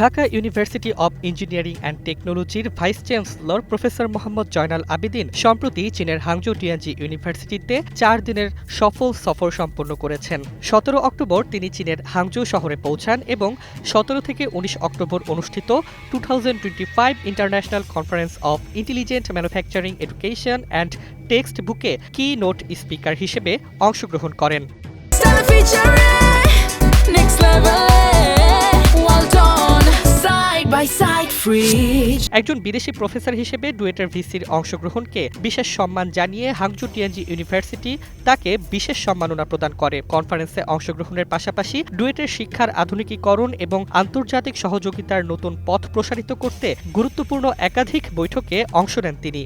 Dhaka university of engineering and টেকনোলজির vice chancellor professor Mohammad Joynal Abedin সম্প্রতি চীনের হাংজো টিয়ানজি ইউনিভার্সিটিতে চার দিনের সফল সফর সম্পন্ন করেছেন। সতেরো অক্টোবর তিনি চীনের হাংজো শহরে পৌঁছান এবং সতেরো থেকে উনিশ অক্টোবর অনুষ্ঠিত two thousand twenty five international conference of intelligent manufacturing education and text বুকে কি নোট স্পিকার হিসেবে অংশগ্রহণ করেন। একজন বিদেশি প্রফেসর হিসেবে ডুয়েটের ভিসির অংশগ্রহণকে বিশেষ সম্মান জানিয়ে হাংজু টিয়ানজি ইউনিভার্সিটি তাকে বিশেষ সম্মাননা প্রদান করে। কনফারেন্সে অংশগ্রহণের পাশাপাশি ডুয়েটের শিক্ষার আধুনিকীকরণ এবং আন্তর্জাতিক সহযোগিতার নতুন পথ প্রসারিত করতে গুরুত্বপূর্ণ একাধিক বৈঠকে অংশ নেন তিনি।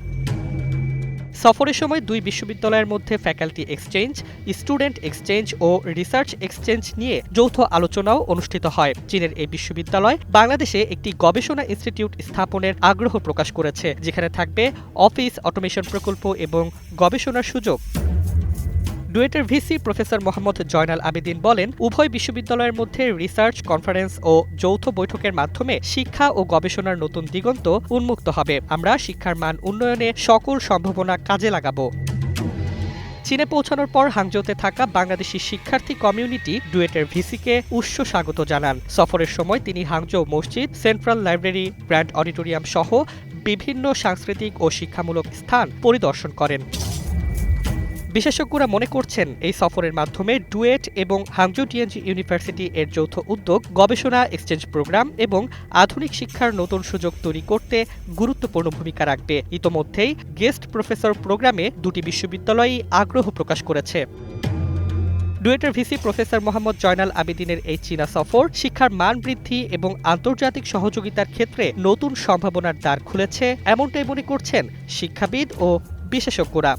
সফরের সময় দুই বিশ্ববিদ্যালয়ের মধ্যে ফ্যাকাল্টি এক্সচেঞ্জ, স্টুডেন্ট এক্সচেঞ্জ ও রিসার্চ এক্সচেঞ্জ নিয়ে যৌথ আলোচনাও অনুষ্ঠিত হয়। চীনের এই বিশ্ববিদ্যালয় বাংলাদেশে একটি গবেষণা ইনস্টিটিউট স্থাপনের আগ্রহ প্রকাশ করেছে, যেখানে থাকবে অফিস, অটোমেশন প্রকল্প এবং গবেষণার সুযোগ। ডুয়েটের ভিসি প্রফেসর মোহাম্মদ জয়নাল আবেদিন বলেন, উভয় বিশ্ববিদ্যালয়ের মধ্যে রিসার্চ, কনফারেন্স ও যৌথ বৈঠকের মাধ্যমে শিক্ষা ও গবেষণার নতুন দিগন্ত উন্মুক্ত হবে। আমরা শিক্ষার মান উন্নয়নে সকল সম্ভাবনা কাজে লাগাবো। চীনে পৌঁছানোর পর হাংজোতে থাকা বাংলাদেশি শিক্ষার্থী কমিউনিটি ডুয়েটের ভিসিকে উষ্ণ স্বাগত জানান। সফরের সময় তিনি হাংজো মসজিদ, সেন্ট্রাল লাইব্রেরি, গ্র্যান্ড অডিটোরিয়াম সহ বিভিন্ন সাংস্কৃতিক ও শিক্ষামূলক স্থান পরিদর্শন করেন। বিশেষজ্ঞরা মনে করছেন এই সফরের মাধ্যমে ডুয়েট এবং হাংজো টিএনজি ইউনিভার্সিটি এর যৌথ উদ্যোগ, গবেষণা এক্সচেঞ্জ প্রোগ্রাম এবং আধুনিক শিক্ষার নতুন সুযোগ তৈরি করতে গুরুত্বপূর্ণ ভূমিকা রাখবে। ইতোমধ্যেই গেস্ট প্রফেসর প্রোগ্রামে দুটি বিশ্ববিদ্যালয়ই আগ্রহ প্রকাশ করেছে। ডুয়েটের ভিসি প্রফেসর মোহাম্মদ জয়নাল আবেদিনের এই চীনা সফর শিক্ষার মান বৃদ্ধি এবং আন্তর্জাতিক সহযোগিতার ক্ষেত্রে নতুন সম্ভাবনার দ্বার খুলেছে, এমনটাই মনে করছেন শিক্ষাবিদ ও বিশেষজ্ঞরা।